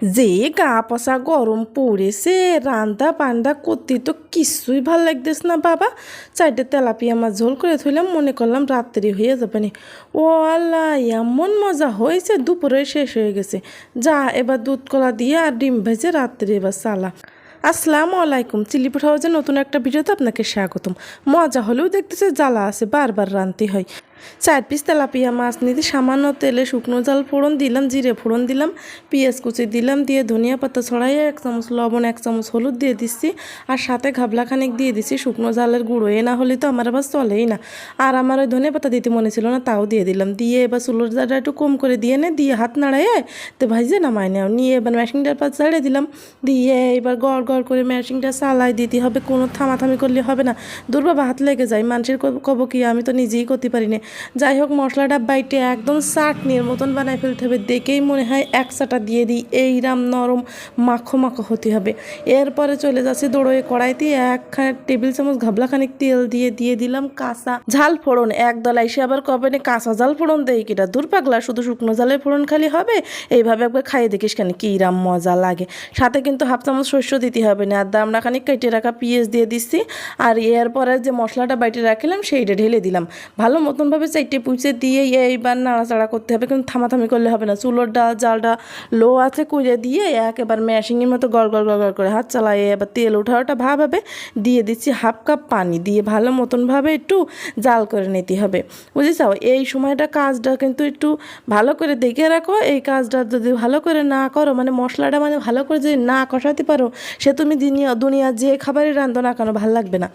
যে গা পচা গরম পড়েছে রান্দা পান্দা করতে তো কিছুই ভালো লাগতেছ না, বাবা। চারটে তেলাপিয়া মাছ ঝোল করে থইলাম মনে করলাম রাত্রি হয়ে যাবে নি। ও আল্লাহ, এমন মজা হয়েছে, দুপুরে শেষ হয়ে গেছে। যা, এবার দুধ কলা দিয়ে আর ডিম ভেজে রাত্রি এবার সালা। আসসালামু আলাইকুম চিলিপুর হাউসে নতুন একটা ভিডিওতে আপনাকে স্বাগতম। মজা হলেও দেখতেছে জ্বালা আছে, বারবার রানতে হয়। চার পিস তেলাপিয়া মাছ নিতে সামান্য তেলে শুকনো জাল ফোড়ন দিলাম, জিরে ফোড়ন দিলাম, পেঁয়াজ কুচি দিলাম, দিয়ে ধনিয়া পাতা ছড়াইয়ে এক চামচ লবণ, এক চামচ হলুদ দিয়ে দিচ্ছি আর সাথে ঘাবলা খানিক দিয়ে দিচ্ছি শুকনো জালের গুঁড়ো। এ না হলে তো আমার আবার চলেই না। আর আমার ওই ধনিয়া পাতা দিতে মনে ছিল না, তাও দিয়ে দিলাম। দিয়ে এবার চুলোর জালটা একটু কম করে দিয়ে নে, দিয়ে হাত নাড়াইয়ে তো ভাইজে নামাই নেও। নিয়ে এবার ম্যাশিংটার পাত ছাড়িয়ে দিলাম। দিয়ে এবার গড় গড় করে ম্যাশিংটা চালাই, দিতে হবে, কোনো থামাথামি করলে হবে না। দুর্বাবা হাত লেগে যায়, মানুষের কব কি, আমি তো নিজেই করতে পারি না। যাই হোক মশলাটা বাইটে একদম চাটনির মতন বানায় ফেলতে হবে। দেখেই মনে হয় এক চাটা দিয়ে দিই। এইরাম নরম মাখো মাখো হতে হবে। এরপরে চলে যাচ্ছে দৌড়ে কড়াইতে। এক খা- টেবিল চামচ ঘাবলা খানিক তেল দিয়ে দিয়ে দিলাম কাঁচা ঝাল ফোড়ন। এক দল এসে আবার কবে কাঁচা ঝাল ফোড়ন দেয় কিটা দূর পাগলা, শুধু শুকনো জালের ফোড়ন খালি হবে? এইভাবে একবার খাইয়ে দেখিস কেন? কি রাম মজা লাগে। সাথে কিন্তু হাফ চামচ শস্য দিতে হবে না। আর দামটা খানিক কেটে রাখা পেঁয়াজ দিয়ে দিচ্ছি। আর এরপরে যে মশলাটা বাইটে রাখলাম, সেইটা ঢেলে দিলাম। ভালো মতনভাবে চাইটে পুচে দিয়ে এইবার নাড়াচাড়া করতে হবে, কিন্তু থামাথামি করলে হবে না। চুলোর ডাল জালটা লো আছে কুড়ে দিয়ে একেবারে ম্যাশিংয়ের মতো গড় গড় গড় করে হাত চালায়, এবার তেল ওঠাওটা ভাব হবে। দিয়ে দিচ্ছি হাফ কাপ পানি, দিয়ে ভালো মতনভাবে একটু জাল করে নিতে হবে। বুঝেছ এই সময়টা কাজটা কিন্তু একটু ভালো করে দেখে রাখো। এই কাজটা যদি ভালো করে না করো মানে মশলাটা মানে ভালো করে যদি না কষাতে পারো, সে তুমি দুনিয়া দুনিয়া যে খাবারই রান্ধো না কেন, ভালো লাগবে না।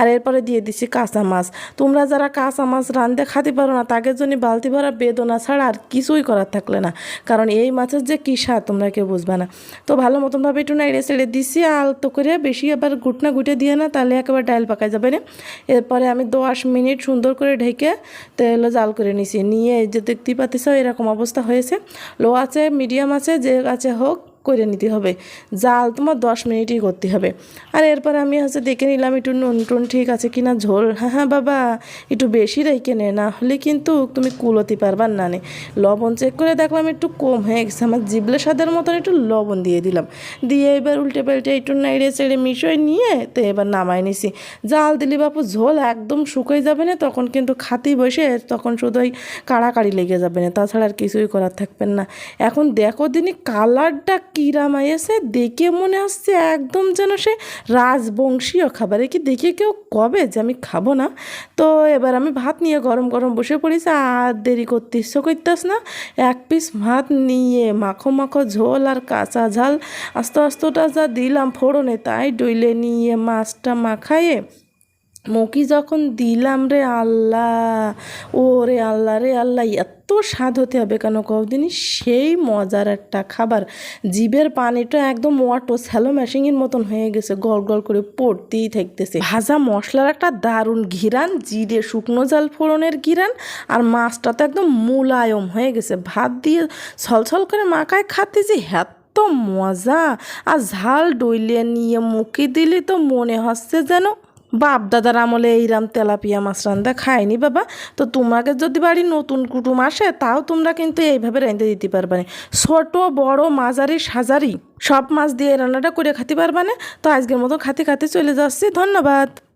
আর এরপরে দিয়ে দিচ্ছি কাঁচা মাছ তোমরা যারা কাঁচা মাছ রান্ধতে খাতে পারো না তাদের জন্য বালতি ভরা বেদনা ছাড়া আর কিছুই করার থাকলে না। কারণ এই মাছের যে কী স্বাদ তোমরা কেউ বুঝবে না। তো ভালো মতনভাবে একটু নাইড়ে ছেড়ে দিচ্ছি আলতো করে বেশি আবার গুটনা গুটে দিয়ে না, তাহলে একেবারে ডাইল পাকা যাবে না। এরপরে আমি দশ মিনিট সুন্দর করে ঢেকে তেল জাল করে নিছি। নিয়ে যে দেখতেই পাচ্ছ, এরকম অবস্থা হয়েছে। লো আছে, মিডিয়াম আছে, যে আছে হোক করে নিতে হবে। জাল তোমার দশ মিনিটই করতে হবে। আর এরপর আমি হচ্ছে দেখে নিলাম একটু নুন টুন ঠিক আছে কিনা, ঝোল। হ্যাঁ হ্যাঁ বাবা, একটু বেশি রেখে নে, না হলে কিন্তু তুমি কুলোতে পারবার না নে। লবণ চেক করে দেখলাম একটু কম হয়ে গেছে। আমার জিবলে স্বাদের মতন একটু লবণ দিয়ে দিলাম। দিয়ে এবার উল্টে পাল্টে একটু নেড়ে চেড়ে মিশিয়ে নিয়ে তো এবার নামাই নিছি। জাল দিলি বাপু, ঝোল একদম শুকিয়ে যাবে না, তখন কিন্তু খাতি বসে তখন শুধু ওই কাড়াকাড়ি লেগে যাবে না। তাছাড়া আর কিছুই করার থাকবেন না। এখন দেখো দিনই কালারটা কিরাম এসে দেখে মনে হচ্ছে একদম যেন সে রাজবংশীয় খাবার। কি দেখে কেউ কবে যে আমি খাব না? তো এবার আমি ভাত নিয়ে গরম গরম বসে পড়েছি, আর দেরি করতে ইচ্ছা করতেস না। এক পিস ভাত নিয়ে মাখো মাখো ঝোল আর কাঁচা ঝাল, আস্তে আস্তেটা যা দিলাম ফোড়নে, তাই ডইলে নিয়ে মাছটা মাখায়ে মুখি যখন দিলাম রে আল্লাহ ও রে আল্লাহ রে আল্লাহ, এত স্বাদ হতে হবে কেন কদিনই সেই মজার একটা খাবার। জিভের পানিটা একদম ওয়াটো স্যালো ম্যাশিংয়ের মতন হয়ে গেছে, গল গল করে পড়তেই থাকতেছে। ভাজা মশলার একটা দারুণ ঘিরান, জিরে শুকনো জাল ফোড়নের ঘিরান, আর মাছটা তো একদম মুলায়ম হয়ে গেছে। ভাত দিয়ে ছলছল করে মাখায় খাতে যে এত মজা, আর ঝাল ডইলে নিয়ে মুখে দিলে তো মনে হচ্ছে যেন বাপ দাদার আমলে এইরাম তেলাপিয়া মাছ রান্ধা খায়নি বাবা। তো তোমাকে যদি বাড়ি নতুন কুটুম আসে, তাও তোমরা কিন্তু এইভাবে রেঁধে দিতে পারবে না। ছোট, বড়, মাঝারি, সাজারি, সব মাছ দিয়ে রান্নাটা করে খাতে পারবে না। তো আজকের মতো খাতে খাতে চলে যাচ্ছি। ধন্যবাদ।